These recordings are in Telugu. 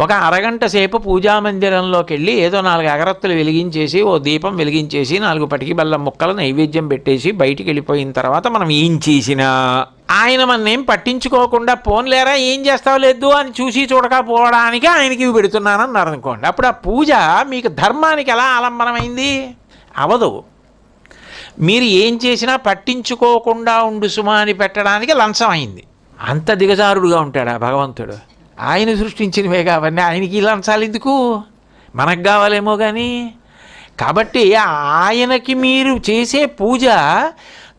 ఒక అరగంట సేపు పూజామందిరంలోకి వెళ్ళి ఏదో నాలుగు అగరత్తులు వెలిగించేసి ఓ దీపం వెలిగించేసి నాలుగు పటికి బెల్లం ముక్కలు నైవేద్యం పెట్టేసి బయటికి వెళ్ళిపోయిన తర్వాత మనం ఏం చేసినా? ఆయన మననేం పట్టించుకోకుండా పోన్లేరా ఏం చేస్తావు లేదు అని చూసి చూడకపోవడానికి ఆయనకి ఇవి పెడుతున్నాను అనుకోండి. అప్పుడు ఆ పూజ మీకు ధర్మానికి ఎలా ఆలంబనమైంది? అవదు. మీరు ఏం చేసినా పట్టించుకోకుండా ఉండు సుమా అని పెట్టడానికి లంచం అయింది. అంత దిగజారుడుగా ఉంటాడా భగవంతుడు. ఆయన సృష్టించినవే కాబట్టి ఆయనకి ఈ లంచాలు ఎందుకు మనకు కావాలేమో కానీ కాబట్టి ఆయనకి మీరు చేసే పూజ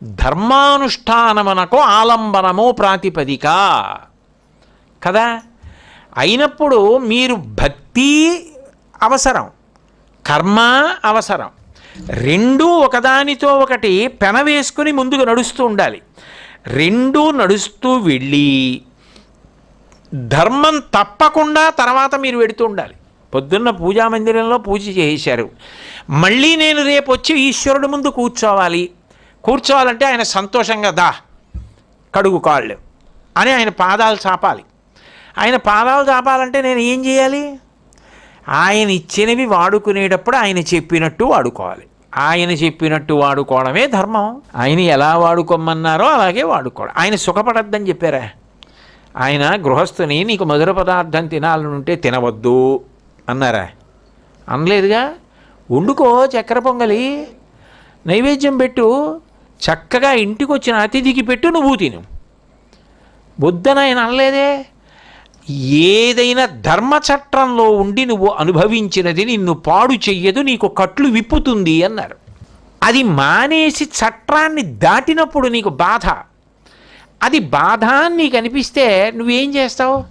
ధర్మానుష్ఠానమునకు ఆలంబనము ప్రాతిపదిక. కదా? అయినప్పుడు మీరు భక్తి అవసరం కర్మ అవసరం. రెండూ ఒకదానితో ఒకటి పెన వేసుకుని ముందుకు నడుస్తూ ఉండాలి. రెండూ నడుస్తూ వెళ్ళి ధర్మం తప్పకుండా తర్వాత మీరు వెడుతూ ఉండాలి. పొద్దున్న పూజా మందిరంలో పూజ చేశారు. మళ్ళీ నేను రేపు వచ్చి ఈశ్వరుడు ముందు కూర్చోవాలి. కూర్చోవాలంటే ఆయన సంతోషంగా దా కడుగు కాళ్ళు అని ఆయన పాదాలు చాపాలి. ఆయన పాదాలు చాపాలంటే నేను ఏం చేయాలి? ఆయన ఇచ్చినవి వాడుకునేటప్పుడు ఆయన చెప్పినట్టు వాడుకోవాలి. ఆయన చెప్పినట్టు వాడుకోవడమే ధర్మం. ఆయన ఎలా వాడుకోమన్నారో అలాగే వాడుకోవడం ఆయన సుఖపడద్దని చెప్పారా? ఆయన గృహస్థుని నీకు మధుర పదార్థం తినాలనుంటే తినవద్దు అన్నారా? అనలేదుగా? వండుకో చక్కెర పొంగలి. నైవేద్యం పెట్టు. చక్కగా ఇంటికి వచ్చిన అతిథికి పెట్టు నువ్వు తిను. వద్దని ఆయన అనలేదే? ఏదైనా ధర్మచట్రంలో ఉండి నువ్వు అనుభవించినది నిన్ను పాడు చెయ్యదు నీకు కట్లు విప్పుతుంది అన్నారు. అది మానేసి చట్రాన్ని దాటినప్పుడు నీకు బాధ. అది బాధ అని నీకు అనిపిస్తే నువ్వేం చేస్తావు?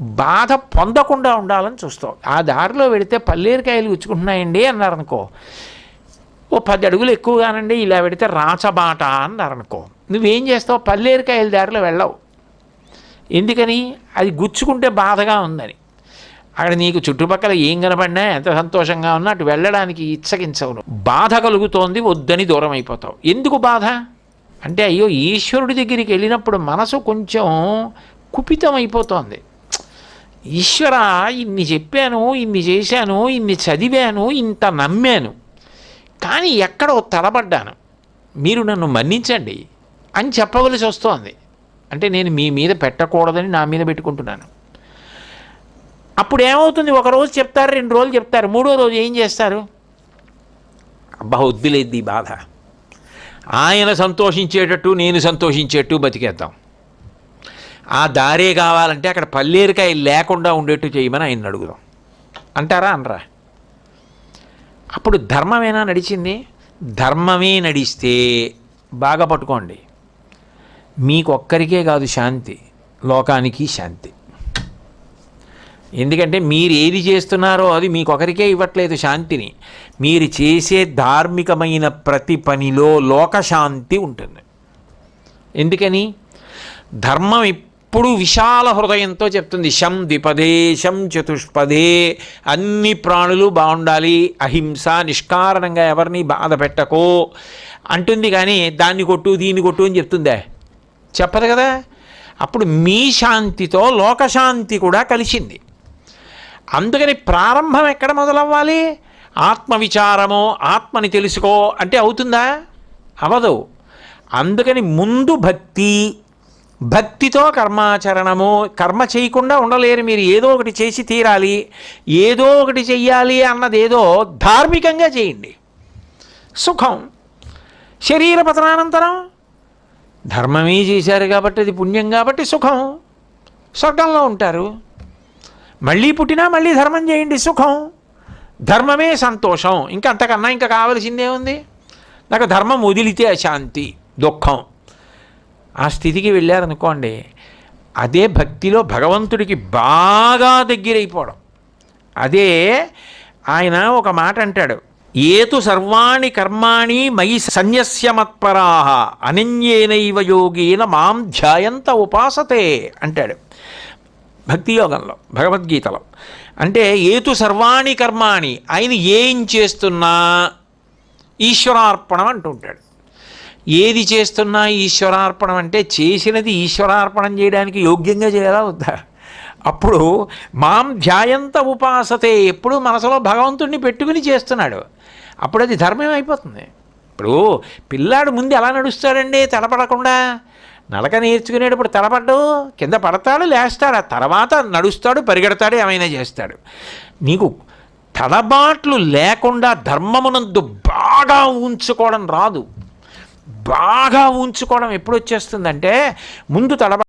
బాధ పొందకుండా ఉండాలని చూస్తావు. ఆ దారిలో వెడితే పల్లేరికాయలు గుచ్చుకుంటున్నాయండి అన్నారనుకో. ఓ పది అడుగులు ఎక్కువగానండి ఇలా పెడితే రాచబాట అన్నారనుకో. నువ్వేం చేస్తావు? పల్లేరుకాయల దారిలో వెళ్ళవు. ఎందుకని? అది గుచ్చుకుంటే బాధగా ఉందని. అక్కడ నీకు చుట్టుపక్కల ఏం కనపడినా ఎంత సంతోషంగా ఉన్నా అటు వెళ్ళడానికి ఇచ్చకించవు బాధ కలుగుతోంది వద్దని దూరం అయిపోతావు ఎందుకు బాధ? అంటే అయ్యో ఈశ్వరుడి దగ్గరికి వెళ్ళినప్పుడు మనసు కొంచెం కుపితమైపోతోంది. ఈశ్వర ఇన్ని చెప్పాను ఇన్ని చేశాను ఇన్ని చదివాను ఇంత నమ్మాను. కానీ ఎక్కడో తలబడ్డాను మీరు నన్ను మన్నించండి అని చెప్పవలసి వస్తోంది. అంటే నేను మీ మీద పెట్టకూడదని నా మీద పెట్టుకుంటున్నాను. అప్పుడు ఏమవుతుంది ఒక రోజు చెప్తారు రెండు రోజులు చెప్తారు మూడో రోజు ఏం చేస్తారు? అబ్బా వద్దులేద్ది ఈ బాధ. ఆయన సంతోషించేటట్టు నేను సంతోషించేట్టు బతికేద్దాం. ఆ దారే కావాలంటే అక్కడ పల్లేరికాయ లేకుండా ఉండేట్టు చేయమని ఆయన అడుగుదాం. అంటారా అనరా? అప్పుడు ధర్మమేనా నడిచింది? ధర్మమే నడిస్తే బాగా పట్టుకోండి. మీకు ఒక్కరికే కాదు శాంతి లోకానికి శాంతి. ఎందుకంటే మీరు ఏది చేస్తున్నారో అది మీకు ఒకరికే ఇవ్వట్లేదు శాంతిని. మీరు చేసే ధార్మికమైన ప్రతి పనిలో లోకశాంతి ఉంటుంది. ఎందుకని? ధర్మం ఎప్పుడు విశాల హృదయంతో చెప్తుంది. శం ద్విపదే శం చతుష్పదే అన్ని ప్రాణులు బాగుండాలి. అహింస నిష్కారణంగా ఎవరిని బాధ పెట్టకో. అంటుంది కానీ దాన్ని కొట్టు దీన్ని కొట్టు అని చెప్తుందే. చెప్పదు కదా? అప్పుడు మీ శాంతితో లోకశాంతి కూడా కలిసింది. అందుకని ప్రారంభం ఎక్కడ మొదలవ్వాలి? ఆత్మవిచారమో ఆత్మని తెలుసుకో అంటే అవుతుందా? అవదు. అందుకని ముందు భక్తి భక్తితో కర్మాచరణము కర్మ చేయకుండా ఉండలేరు మీరు. ఏదో ఒకటి చేసి తీరాలి. ఏదో ఒకటి చెయ్యాలి అన్నది ఏదో ధార్మికంగా చేయండి. సుఖం. శరీర పతనానంతరం. ధర్మమే చేశారు కాబట్టి అది పుణ్యం కాబట్టి సుఖం. స్వర్గంలో ఉంటారు. మళ్ళీ పుట్టినా మళ్ళీ ధర్మం చేయండి సుఖం. ధర్మమే సంతోషం. ఇంకా అంతకన్నా ఇంకా కావలసిందే ఉంది? నాకు ధర్మం వదిలితే అశాంతి దుఃఖం. ఆ స్థితికి వెళ్ళారనుకోండి అదే భక్తిలో భగవంతుడికి బాగా దగ్గరైపోవడం. అదే ఆయన ఒక మాట అంటాడు ఏతు సర్వాణి కర్మాణి మయి సన్యస్యమత్పరా అనన్యేనైవ యోగేన మాం ధ్యాయంత ఉపాసతే అంటాడు. భక్తి యోగంలో భగవద్గీతలో. అంటే ఏతు సర్వాణి కర్మాణి ఆయన ఏం చేస్తున్నా ఈశ్వరార్పణం అంటుంటాడు. ఏది చేస్తున్నా ఈశ్వరార్పణం అంటే చేసినది ఈశ్వరార్పణం చేయడానికి యోగ్యంగా చేయాలా వద్దా? అప్పుడు మాం ధ్యాయంత ఉపాసతే ఎప్పుడు మనసులో భగవంతుణ్ణి పెట్టుకుని చేస్తున్నాడు. అప్పుడు అది ధర్మం అయిపోతుంది. ఇప్పుడు పిల్లాడు ముందు ఎలా నడుస్తాడండి? తడపడకుండా నడక నేర్చుకునేటప్పుడు తడపడ్డు కింద పడతాడు లేస్తాడు. ఆ తర్వాత నడుస్తాడు పరిగెడతాడు ఏమైనా చేస్తాడు. నీకు తడబాట్లు లేకుండా ధర్మమునందు బాగా ఉంచుకోవడం రాదు. బాగా ఉంచుకోవడం ఎప్పుడు వచ్చేస్తుందంటే ముందు తడబ